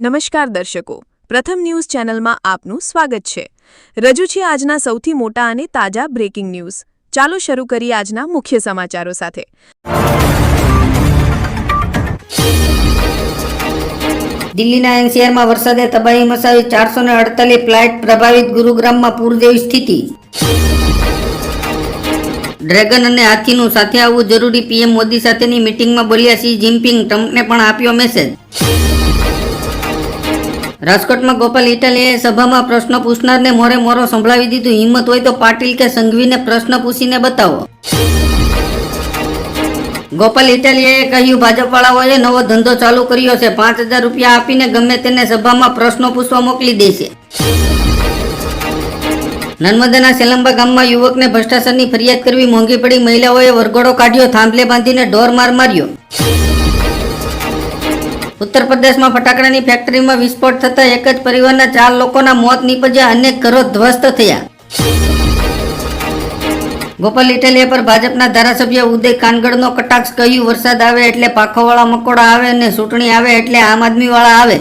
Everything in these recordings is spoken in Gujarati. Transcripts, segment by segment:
નમસ્કાર દર્શકો. પ્રથમ ન્યૂઝ ચેનલમાં આપનું સ્વાગત છે. રજૂ છે આજના સૌથી મોટા અને તાજા બ્રેકિંગ ન્યૂઝ. ચાલો શરૂ કરીએ આજના મુખ્ય સમાચારો સાથે. દિલ્હીના એનસીઆરમાં વરસાદે તબાહી મચાવી ચારસો ને અડતાલીસ ફ્લાઇટ પ્રભાવિત ગુરુગ્રામમાં પૂર જેવી સ્થિતિ. ડ્રેગન અને હાથીનું સાથે આવવું જરૂરી પીએમ મોદી સાથેની મિટિંગમાં બોલ્યા સી જિનપિંગ ટ્રમ્પને પણ આપ્યો મેસેજ. રાજકોટમાં ગોપાલ ઇટાલીએ સભામાં પ્રશ્ન પૂછનારને મોરે મોરો સંભળાવી દીધું. હિંમત હોય તો પાટીલ કે સંઘવીને પ્રશ્ન પૂછીને બતાવો. ગોપાલ ઇટાલીએ કહ્યું, ભાજપવાળાઓએ નવો ધંધો ચાલુ કર્યો છે. પાંચ હજાર રૂપિયા આપીને ગમે તેને સભામાં પ્રશ્નો પૂછવા મોકલી દેશે નર્મદાના સેલંબા ગામમાં યુવકને ભ્રષ્ટાચારની ફરિયાદ કરવી મોંઘી પડી. મહિલાઓએ વરઘોડો કાઢ્યો. થાંભલે બાંધીને ઢોર માર માર્યો. ઉત્તર પ્રદેશમાં ફટાકડાની ફેક્ટરીમાં વિસ્ફોટ થતા એક જ પરિવારના ચાર લોકોના મોત નીપજ્યા, અનેક ઘરો ધ્વસ્ત થયા. ગોપાલ ઇટાલિયા પર ભાજપના ધારાસભ્ય ઉદય કાનગડનો કટાક્ષ, કહ્યું, વરસાદ આવે એટલે પાખોવાળા મકોડા આવે અને ચૂંટણી આવે એટલે આમ આદમી વાળા આવે.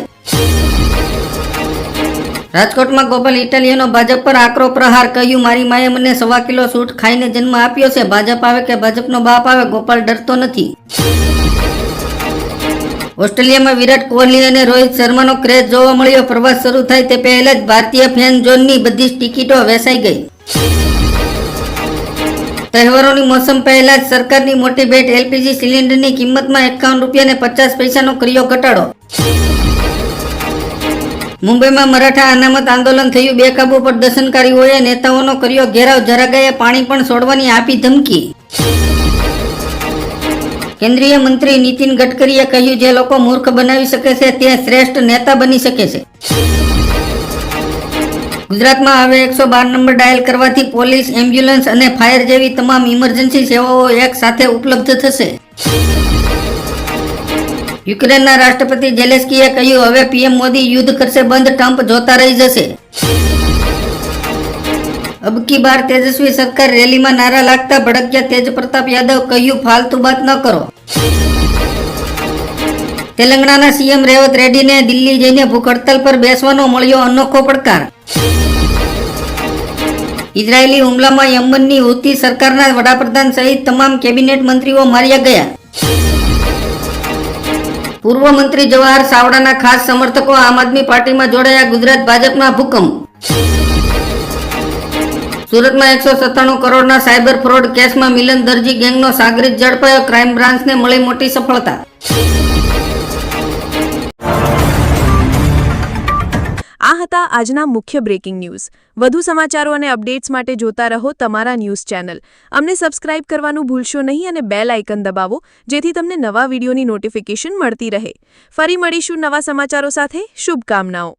રાજકોટમાં ગોપાલ ઇટાલિયાનો ભાજપ પર આકરો પ્રહાર, કહ્યું, મારી માએ મને સવા કિલો સૂટ ખાઈને જન્મ આપ્યો છે. ભાજપ આવે કે ભાજપનો બાપ આવે, ગોપાલ ડરતો નથી. ઓસ્ટ્રેલિયામાં વિરાટ કોહલી અને રોહિત શર્માનો ક્રેઝ જોવા મળ્યો. પ્રવાસ શરૂ થાય તે પહેલા જ ભારતીય ફેન ઝોનની બધી જ ટિકિટો વેચાઈ ગઈ. તહેવારોની મોસમ પહેલા જ સરકારની મોટી ભેટ એલપીજી સિલિન્ડરની કિંમતમાં એકાવન રૂપિયા ને પચાસ પૈસાનો કર્યો ઘટાડો. મુંબઈમાં મરાઠા અનામત આંદોલન થયું. બેકાબુ પર દર્શનકારીઓએ નેતાઓનો કર્યો ઘેરાવ. જરાગાએ પાણી પણ છોડવાની આપી ધમકી. કેન્દ્રીય મંત્રી નીતિન ગડકરીએ કહ્યું, જે લોકો મૂર્ખ બનાવી શકે છે, તે શ્રેષ્ઠ નેતા બની શકે છે. ગુજરાતમાં હવે એકસો બાર નંબર ડાયલ કરવાથી પોલીસ, એમ્બ્યુલન્સ અને ફાયર જેવી તમામ ઇમરજન્સી સેવાઓ એક સાથે ઉપલબ્ધ થશે. યુક્રેનના રાષ્ટ્રપતિ જેલેસ્કીએ કહ્યું, હવે પીએમ મોદી યુદ્ધ કરશે, બંધ ટ્રમ્પ જોતા રહી જશે. અબકી બાર તેજસ્વી સરકાર રેલીમાં નારા લાગતા ભડક્યા તેજ પ્રતાપ યાદવ કહ્યું, ફાલતુ બાત ન કરો. તેલંગાણાના સીએમ રેવત રેડ્ડીને દિલ્હી જઈને ભૂખ હડતાલ પર બેસવાનો મળ્યો અનોખો પડકાર. ઇઝરાયેલી હુમલામાં યમનની હુતી સરકારના વડાપ્રધાન સહિત તમામ કેબિનેટ મંત્રીઓ માર્યા ગયા. પૂર્વ મંત્રી જવાહર સાવડાના ખાસ સમર્થકો આમ આદમી પાર્ટીમાં જોડાયા ગુજરાત ભાજપમાં ભૂકંપ. સુરતમાં એકસો સત્તાણું કરોડના સાયબર ફ્રોડ કેસમાં મિલન દરજી ગેંગનો સાગરીત ઝડપાયો. ક્રાઇમ બ્રાન્ચને મળી મોટી સફળતા. આ હતા આજના મુખ્ય બ્રેકિંગ ન્યૂઝ. વધુ સમાચારો અને અપડેટ્સ માટે જોતા રહો તમારા ન્યૂઝ ચેનલ. અમને સબસ્ક્રાઇબ કરવાનું ભૂલશો નહીં અને બેલ આઇકન દબાવો, જેથી તમને નવા વિડીયોની નોટિફિકેશન મળતી રહે. ફરી મળીશું નવા સમાચારો સાથે. શુભકામનાઓ.